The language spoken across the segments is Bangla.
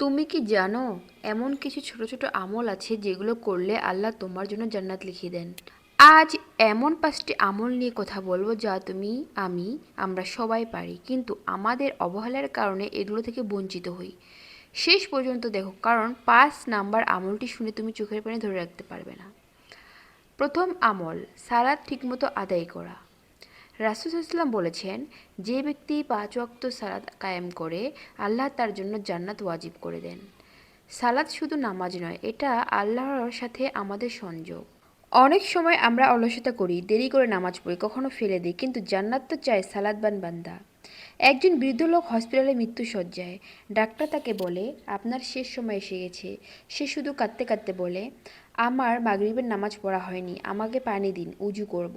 তুমি কি জানো, এমন কিছু ছোট ছোট আমল আছে যেগুলো করলে আল্লাহ তোমার জন্য জান্নাত লিখিয়ে দেন। আজ এমন পাঁচটি আমল নিয়ে কথা বলব যা তুমি, আমি, আমরা সবাই পারি, কিন্তু আমাদের অবহেলার কারণে এগুলো থেকে বঞ্চিত হই। শেষ পর্যন্ত দেখো, কারণ পাঁচ নাম্বার আমলটি শুনে তুমি চোখের পানি ধরে রাখতে পারবে না। প্রথম আমল, সালাদ ঠিকমতো আদায় করা। রাসুসাল্লাম বলেছেন, যে ব্যক্তি পাঁচ ওয়াক্ত সালাদ কায়েম করে, আল্লাহ তার জন্য জান্নাত ওয়াজিব করে দেন। সালাদ শুধু নামাজ নয়, এটা আল্লাহর সাথে আমাদের সংযোগ। অনেক সময় আমরা অলসতা করি, দেরি করে নামাজ পড়ি, কখনো ফেলে দিই, কিন্তু জান্নাত তো চায় সালাদবান বান্দা। একজন বৃদ্ধ লোক হসপিটালে মৃত্যু সজ্জায় ডাক্তার তাকে বলে, আপনার শেষ সময় এসে গেছে। সে শুধু কাঁদতে কাঁদতে বলে, আমার মাগরিবের নামাজ পড়া হয়নি, আমাকে পানি দিন, উজু করব।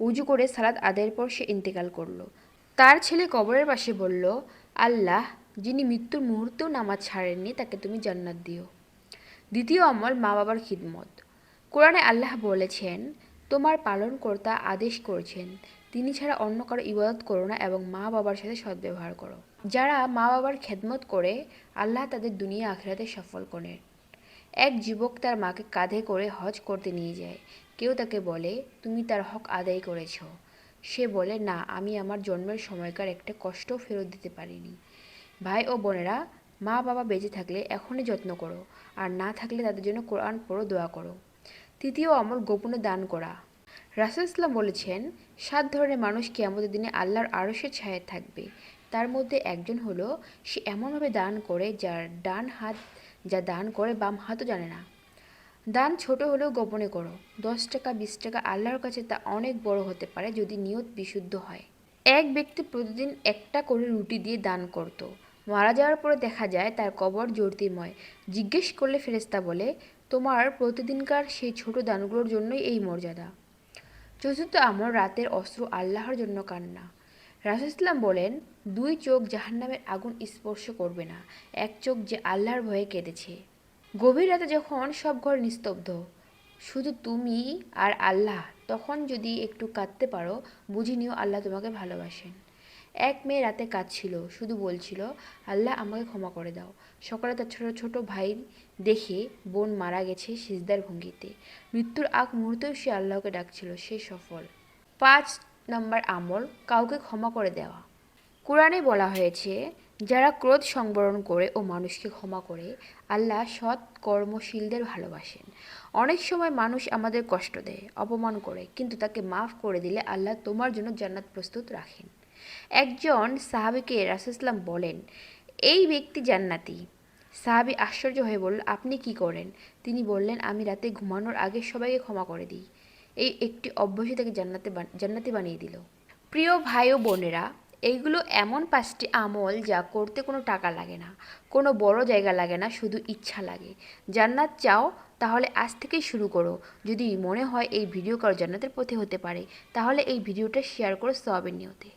উজু করে সালাদ আদায়ের পর সে ইন্তেকাল করল। তার ছেলে কবরের পাশে বলল, আল্লাহ, যিনি মৃত্যুর মুহূর্তেও নামাজ ছাড়েননি, তাকে তুমি জান্নাত দিও। দ্বিতীয় আমল মা বাবার খিদমত। কোরআনে আল্লাহ বলেছেন, তোমার পালনকর্তা আদেশ করেছেন, তিনি ছাড়া অন্য কারও ইবাদত করো না এবং মা বাবার সাথে সদ্ব্যবহার করো। যারা মা বাবার খেদমত করে, আল্লাহ তাদের দুনিয়া আখেরাতে সফল করেন এক যুবক তার মাকে কাঁধে করে হজ করতে নিয়ে যায়। কেউ তাকে বলে, তুমি তার হক আদায় করেছ। সে বলে, না, আমি আমার জন্মের সময়কার একটা কষ্ট ফেরত দিতে পারিনি। ভাই ও বোনেরা, মা বাবা বেঁচে থাকলে এখনই যত্ন করো, আর না থাকলে তাদের জন্য কোরআন পড়ো, দোয়া করো। তৃতীয় আমল, গোপনে দান করা। রাসুল ইসলাম বলেছেন, সাত ধরনের মানুষ কিয়ামতের দিনে আল্লাহর আড়সের ছায়ায় থাকবে। তার মধ্যে একজন হলো, সে এমনভাবে দান করে যার ডান হাত, যা দান করে বাম হাতও জানে না। দান ছোট হলেও গোপনে করো। দশ টাকা, বিশ টাকা আল্লাহর কাছে তা অনেক বড় হতে পারে যদি নিয়ত বিশুদ্ধ হয়। এক ব্যক্তি প্রতিদিন একটা করে রুটি দিয়ে দান করত। মারা যাওয়ার পরে দেখা যায় তার কবর জ্যোতির্ময় জিজ্ঞেস করলে ফেরেস্তা বলে, তোমার প্রতিদিনকার সেই ছোট দানগুলোর জন্যই এই মর্যাদা। চতুর্থ আমল রাতের অস্ত্র আল্লাহর জন্য কান্না। রাসুল ইসলাম বলেন, দুই চোখ জাহান্নামের আগুন স্পর্শ করবে না। এক চোখ যে আল্লাহর ভয়ে কেঁদেছে। গভীর রাতে যখন সব ঘর নিস্তব্ধ, শুধু তুমি আর আল্লাহ, তখন যদি একটু কাঁদতে পারো, বুঝে নিও আল্লাহ তোমাকে ভালোবাসেন। এক মেয়ে রাতে কাঁদছিল, শুধু বলছিল, আল্লাহ আমাকে ক্ষমা করে দাও। সকালে তার ছোট ছোট ভাই দেখে বোন মারা গেছে সিজদার ভঙ্গিতে। মৃত্যুর আগ মুহূর্তেও সে আল্লাহকে ডাকছিল, সে সফল। পাঁচ নম্বর আমল, কাউকে ক্ষমা করে দেওয়া। কোরআনে বলা হয়েছে যারা ক্রোধ সংবরণ করে ও মানুষকে ক্ষমা করে, আল্লাহ সৎ কর্মশীলদের ভালোবাসেন। অনেক সময় মানুষ আমাদের কষ্ট দেয়, অপমান করে, কিন্তু তাকে মাফ করে দিলে আল্লাহ তোমার জন্য জান্নাত প্রস্তুত রাখেন। একজন সাহাবিকে রাসুসলাম বলেন, এই ব্যক্তি জান্নাতি। সাহাবি আশ্চর্য হয়ে বলল, আপনি কি করেন? তিনি বললেন, আমি রাতে ঘুমানোর আগে সবাইকে ক্ষমা করে দিই। এই একটি অভ্যাসই তাকে জান্নাতে জান্নাতি বানিয়ে দিল। প্রিয় ভাই ও বোনেরা এইগুলো এমন পাঁচটি আমল যা করতে কোনো টাকা লাগে না, কোনো বড় জায়গা লাগে না, শুধু ইচ্ছা লাগে। জান্নাত চাও, তাহলে আজ থেকেই শুরু করো। যদি মনে হয় এই ভিডিও কারও জান্নাতের পথে হতে পারে, তাহলে এই ভিডিওটা শেয়ার করো সবের নিয়তে।